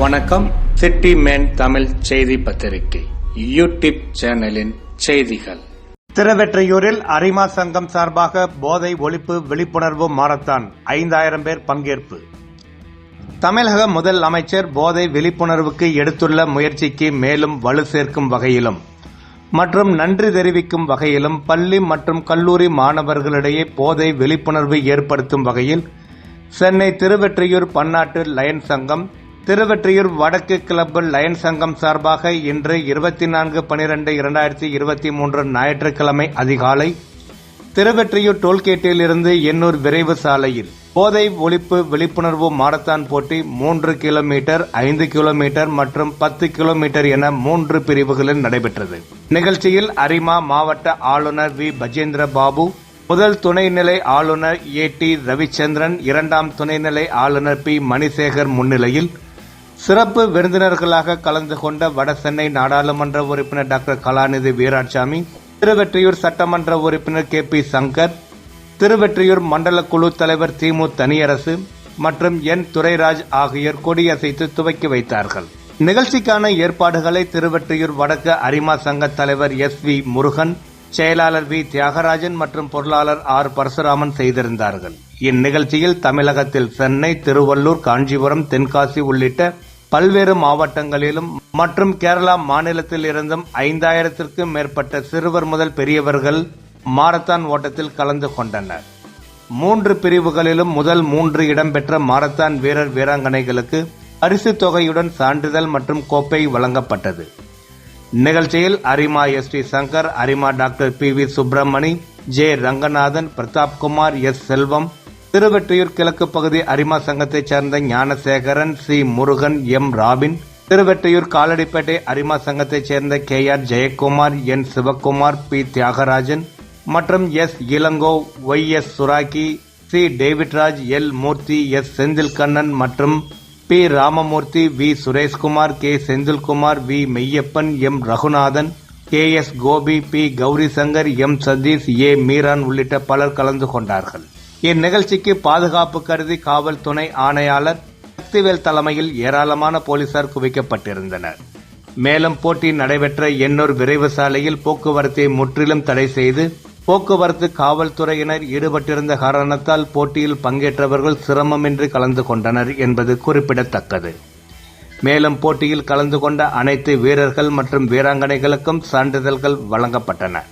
வணக்கம். City man Tamil செய்தி பத்திரிகை. யூடியூப் சேனலின் செய்திகள். திருவெற்றியூரில் அரிமா சங்கம் சார்பாக போதை ஒழிப்பு விழிப்புணர்வு மாரத்தான். ஐந்தாயிரம் பேர் பங்கேற்பு. தமிழக முதல் அமைச்சர் போதை விழிப்புணர்வுக்கு எடுத்துள்ள முயற்சிக்கு மேலும் வலு சேர்க்கும் வகையிலும் மற்றும் நன்றி தெரிவிக்கும் வகையிலும் பள்ளி மற்றும் கல்லூரி மாணவர்களிடையே போதை விழிப்புணர்வு ஏற்படுத்தும் வகையில் சென்னை திருவெற்றியூர் பன்னாட்டு லயன் சங்கம் திருவெற்றியூர் வடக்கு கிளப் லயன் சங்கம் சார்பாக இன்று இருபத்தி நான்கு பனிரெண்டு இரண்டாயிரத்தி இருபத்தி மூன்று ஞாயிற்றுக்கிழமை அதிகாலை திருவெற்றியூர் டோல்கேட்டில் இருந்து எண்ணூர் விரைவு சாலையில் போதை ஒழிப்பு விழிப்புணர்வு மாரத்தான் போட்டி மூன்று கிலோமீட்டர் ஐந்து கிலோமீட்டர் மற்றும் பத்து கிலோமீட்டர் என மூன்று பிரிவுகளில் நடைபெற்றது. நிகழ்ச்சியில் அரிமா மாவட்ட ஆளுநர் வி. பஜேந்திர பாபு முதல் துணைநிலை ஆளுநர் ஏ. டி. ரவிச்சந்திரன் இரண்டாம் துணைநிலை ஆளுநர் பி. மணிசேகர் முன்னிலையில் சிறப்பு விருந்தினர்களாக கலந்து கொண்ட வடசென்னை நாடாளுமன்ற உறுப்பினர் டாக்டர் கலாநிதி வீராட்சாமி திருவெற்றியூர் சட்டமன்ற உறுப்பினர் கே பி சங்கர் திருவெற்றியூர் மண்டல குழு தலைவர் திமு தனியரசு மற்றும் என் துரைராஜ் ஆகியோர் கொடியசைத்து துவக்கி வைத்தார்கள். நிகழ்ச்சிக்கான ஏற்பாடுகளை திருவெற்றியூர் வடக்கு அரிமா சங்க தலைவர் எஸ் வி முருகன் செயலாளர் வி தியாகராஜன் மற்றும் பொருளாளர் ஆர் பரசுராமன் செய்திருந்தார்கள். இந்நிகழ்ச்சியில் தமிழகத்தில் சென்னை திருவள்ளூர் காஞ்சிபுரம் தென்காசி உள்ளிட்ட பல்வேறு மாவட்டங்களிலும் மற்றும் கேரளா மாநிலத்தில் இருந்தும் ஐந்தாயிரத்திற்கும் மேற்பட்ட சிறுவர் முதல் பெரியவர்கள் மாரத்தான் ஓட்டத்தில் கலந்து கொண்டனர். மூன்று பிரிவுகளிலும் முதல் மூன்று இடம்பெற்ற மாரத்தான் வீரர் வீராங்கனைகளுக்கு பரிசு தொகையுடன் சான்றிதழ் மற்றும் கோப்பை வழங்கப்பட்டது. நிகழ்ச்சியில் அரிமா எஸ் டி சங்கர் அரிமா doctor P V Subramani J Ranganathan Prathapkumar S Selvam Thiruvottiyur கிழக்கு பகுதி அரிமா சங்கத்தைச் சேர்ந்த Gnanasekaran C. Murugan M. Robin Thiruvottiyur Kaladipet அரிமா சங்கத்தைச் சேர்ந்த K. R. Jayakumar N. Sivakumar P. Thiyagarajan மற்றும் S. Elango Y. S. Suraki C. Davidraj L. Murthy S. Senthilkannan மற்றும் P. Ramamurthy V. Sureshkumar K. Senthilkumar V. Meyyappan M. Raghunathan K. S. Gopi P. Gowri Shankar M. Satish A. Meeran உள்ளிட்ட பலர் கலந்து கொண்டார்கள். இந்நிகழ்ச்சிக்கு பாதுகாப்பு கருதி காவல் துணை ஆணையாளர் சக்திவேல் தலைமையில் ஏராளமான போலீசார் குவிக்கப்பட்டிருந்தனர். மேலும் போட்டி நடைபெற்ற எண்ணூர் விரைவு சாலையில் போக்குவரத்தை முற்றிலும் தடை செய்து போக்குவரத்து காவல்துறையினர் ஈடுபட்டிருந்த காரணத்தால் போட்டியில் பங்கேற்றவர்கள் சிரமமின்றி கலந்து கொண்டனர் என்பது குறிப்பிடத்தக்கது. மேலும் போட்டியில் கலந்து கொண்ட அனைத்து வீரர்கள் மற்றும் வீராங்கனைகளுக்கும் சான்றிதழ்கள் வழங்கப்பட்டன.